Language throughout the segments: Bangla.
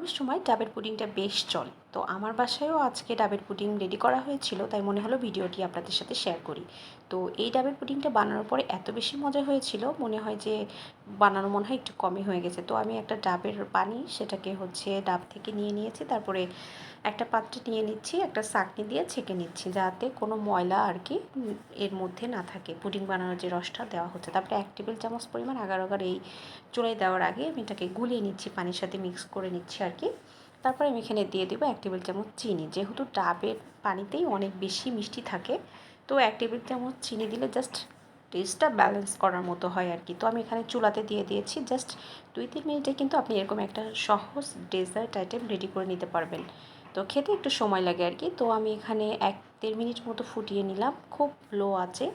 গরমের সময় ডাবের পুডিংটা বেশ চলে। তো আমার বাসায়ও আজকে ডাবের পুডিং রেডি করা হয়েছিল, তাই মনে হলো ভিডিওটি আপনাদের সাথে শেয়ার করি। তো এই ডাবের পুডিংটা বানানোর পরে এত বেশি মজা হয়েছিল, মনে হয় যে বানানো মনে হয় একটু কমই হয়ে গেছে। তো আমি একটা ডাবের পানি সেটাকে হচ্ছে ডাব থেকে নিয়ে নিয়েছি, তারপরে একটা পাত্রে নিয়ে নিচ্ছি, একটা চাকনি দিয়ে ছেঁকে নিচ্ছি, যাতে কোনো ময়লা আর কি এর মধ্যে না থাকে। পুডিং বানানোর যে রসটা দেওয়া হচ্ছে, তারপরে এক টেবিল চামচ পরিমাণ আগার আগার এই চুলাই দেওয়ার আগে আমি এটাকে গুলিয়ে নিচ্ছি, পানির সাথে মিক্স করে নিচ্ছি আর কি তারপরে আমি এখানে দিয়ে দেবো এক টেবিল চামচ চিনি। যেহেতু ডাবের পানিতেই অনেক বেশি মিষ্টি থাকে, তো এক টেবিল চামচ চিনি দিলে জাস্ট টেস্টটা ব্যালেন্স করার মতো হয় আর কি তো আমি এখানে চুলাতে দিয়ে দিয়েছি জাস্ট দুই তিন মিনিটে কিন্তু আপনি এরকম একটা সহজ ডেজার্ট আইটেম রেডি করে নিতে পারবেন। তো খেতে একটু সময় লাগে আর কি তো আমি এখানে এক দেড় মিনিট মতো ফুটিয়ে নিলাম। খুব লো আছে।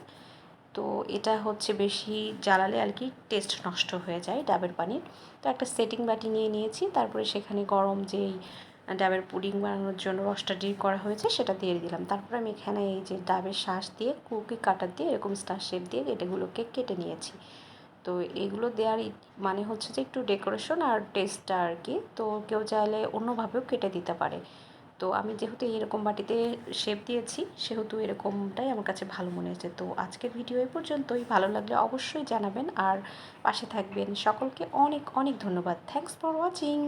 তো এটা হচ্ছে বেশি জ্বালালে আর কি টেস্ট নষ্ট হয়ে যায় ডাবের পানির তো একটা সেটিং বাটি নিয়ে নিয়েছি, তারপরে সেখানে গরম যেই ডাবের পুডিং বানানোর জন্য রসটা ডির করা হয়েছে সেটা দিয়ে দিলাম। তারপরে আমি এখানে এই যে ডাবের শ্বাস দিয়ে, কুকি কাটার দিয়ে, এরকম স্টার শেপ দিয়ে এটাগুলোকে কেটে নিয়েছি। তো এগুলো দেওয়ার মানে হচ্ছে যে একটু ডেকোরেশন আর টেস্টটা আর কি। তো কেউ চাইলে অন্যভাবেও কেটে দিতে পারে। তো আমি যেহেতু এরকম বাটিতে শেপ দিয়েছি, সেহেতু এরকমটাই আমার কাছে ভালো মনে হয়েছে। তো আজকের ভিডিও এই পর্যন্তই। ভালো লাগলে অবশ্যই জানাবেন। আর পাশে থাকবেন সকলকে অনেক অনেক ধন্যবাদ। Thanks for watching